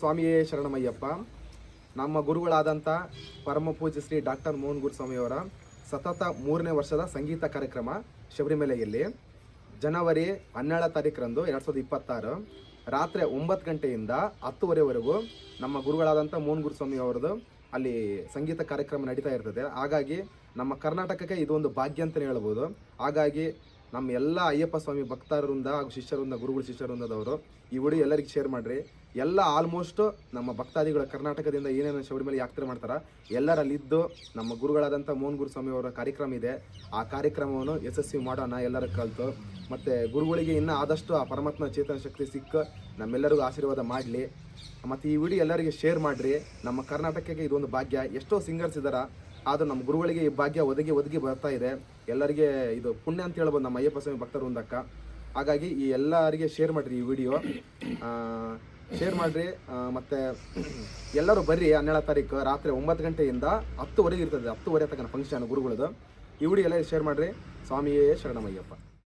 ಸ್ವಾಮಿಯೇ ಶರಣಮಯ್ಯಪ್ಪ. ನಮ್ಮ ಗುರುಗಳಾದಂಥ ಪರಮ ಪೂಜ್ಯ ಶ್ರೀ ಡಾಕ್ಟರ್ ಮೋಹನ್ ಗುರುಸ್ವಾಮಿಯವರ ಸತತ ಮೂರನೇ ವರ್ಷದ ಸಂಗೀತ ಕಾರ್ಯಕ್ರಮ ಶಬರಿಮಲೆಯಲ್ಲಿ ಜನವರಿ ಹನ್ನೆರಡು ತಾರೀಕರಂದು ಎರಡು ಸಾವಿರದ ಇಪ್ಪತ್ತಾರು ರಾತ್ರಿ ಒಂಬತ್ತು ಗಂಟೆಯಿಂದ ಹತ್ತುವರೆವರೆಗೂ ನಮ್ಮ ಗುರುಗಳಾದಂಥ ಮೋಹನ್ ಗುರುಸ್ವಾಮಿ ಅವರದು ಅಲ್ಲಿ ಸಂಗೀತ ಕಾರ್ಯಕ್ರಮ ನಡೀತಾ ಇರ್ತದೆ. ಹಾಗಾಗಿ ನಮ್ಮ ಕರ್ನಾಟಕಕ್ಕೆ ಇದೊಂದು ಭಾಗ್ಯ ಅಂತಲೇ ಹೇಳ್ಬೋದು. ಹಾಗಾಗಿ ನಮ್ಮ ಎಲ್ಲ ಅಯ್ಯಪ್ಪ ಸ್ವಾಮಿ ಭಕ್ತರಿಂದ ಹಾಗೂ ಶಿಷ್ಯರಿಂದ, ಗುರುಗಳು ಶಿಷ್ಯರಿಂದದವರು, ಈ ವಿಡಿಯೋ ಎಲ್ಲರಿಗೂ ಶೇರ್ ಮಾಡಿರಿ. ಎಲ್ಲ ಆಲ್ಮೋಸ್ಟ್ ನಮ್ಮ ಭಕ್ತಾದಿಗಳು ಕರ್ನಾಟಕದಿಂದ ಏನೇನು ಶಬರಿಮಲೆ ಯಾತ್ರೆ ಮಾಡ್ತಾರ, ಎಲ್ಲರಲ್ಲಿದ್ದು ನಮ್ಮ ಗುರುಗಳಾದಂಥ ಮೋಹನ್ ಗುರುಸ್ವಾಮಿ ಅವರ ಕಾರ್ಯಕ್ರಮ ಇದೆ. ಆ ಕಾರ್ಯಕ್ರಮವನ್ನು ಯಶಸ್ವಿ ಮಾಡೋಣ ಎಲ್ಲರ ಕಲಿತು. ಮತ್ತು ಗುರುಗಳಿಗೆ ಇನ್ನೂ ಆದಷ್ಟು ಆ ಪರಮಾತ್ಮ ಚೇತನ ಶಕ್ತಿ ಸಿಕ್ಕ ನಮ್ಮೆಲ್ಲರಿಗೂ ಆಶೀರ್ವಾದ ಮಾಡಲಿ. ಮತ್ತು ಈ ವಿಡಿಯೋ ಎಲ್ಲರಿಗೆ ಶೇರ್ ಮಾಡಿರಿ. ನಮ್ಮ ಕರ್ನಾಟಕಕ್ಕೆ ಇದೊಂದು ಭಾಗ್ಯ. ಎಷ್ಟೋ ಸಿಂಗರ್ಸ್ ಇದ್ದಾರ, ಆದರೂ ನಮ್ಮ ಗುರುಗಳಿಗೆ ಈ ಭಾಗ್ಯ ಒದಗಿ ಒದಗಿ ಬರ್ತಾ ಇದೆ. ಎಲ್ಲರಿಗೆ ಇದು ಪುಣ್ಯ ಅಂತ ಹೇಳ್ಬೋದು ನಮ್ಮ ಅಯ್ಯಪ್ಪ ಸ್ವಾಮಿ ಭಕ್ತರು ಒಂದಕ್ಕ. ಹಾಗಾಗಿ ಈ ಎಲ್ಲರಿಗೆ ಶೇರ್ ಮಾಡಿರಿ ಈ ವಿಡಿಯೋ ಶೇರ್ ಮಾಡಿರಿ ಮತ್ತು ಎಲ್ಲರೂ ಬರ್ರಿ ಹನ್ನೆರಡು ತಾರೀಕು ರಾತ್ರಿ ಒಂಬತ್ತು ಗಂಟೆಯಿಂದ ಹತ್ತುವರೆಗೆ ಇರ್ತದೆ, ಹತ್ತುವರೆ ತಕ್ಕ ಫಂಕ್ಷನ್ ಗುರುಗಳದು. ಈ ವಿಡಿಯೋ ಎಲ್ಲ ಶೇರ್ ಮಾಡಿರಿ. ಸ್ವಾಮಿಯೇ ಶರಣಮಯ್ಯಪ್ಪ.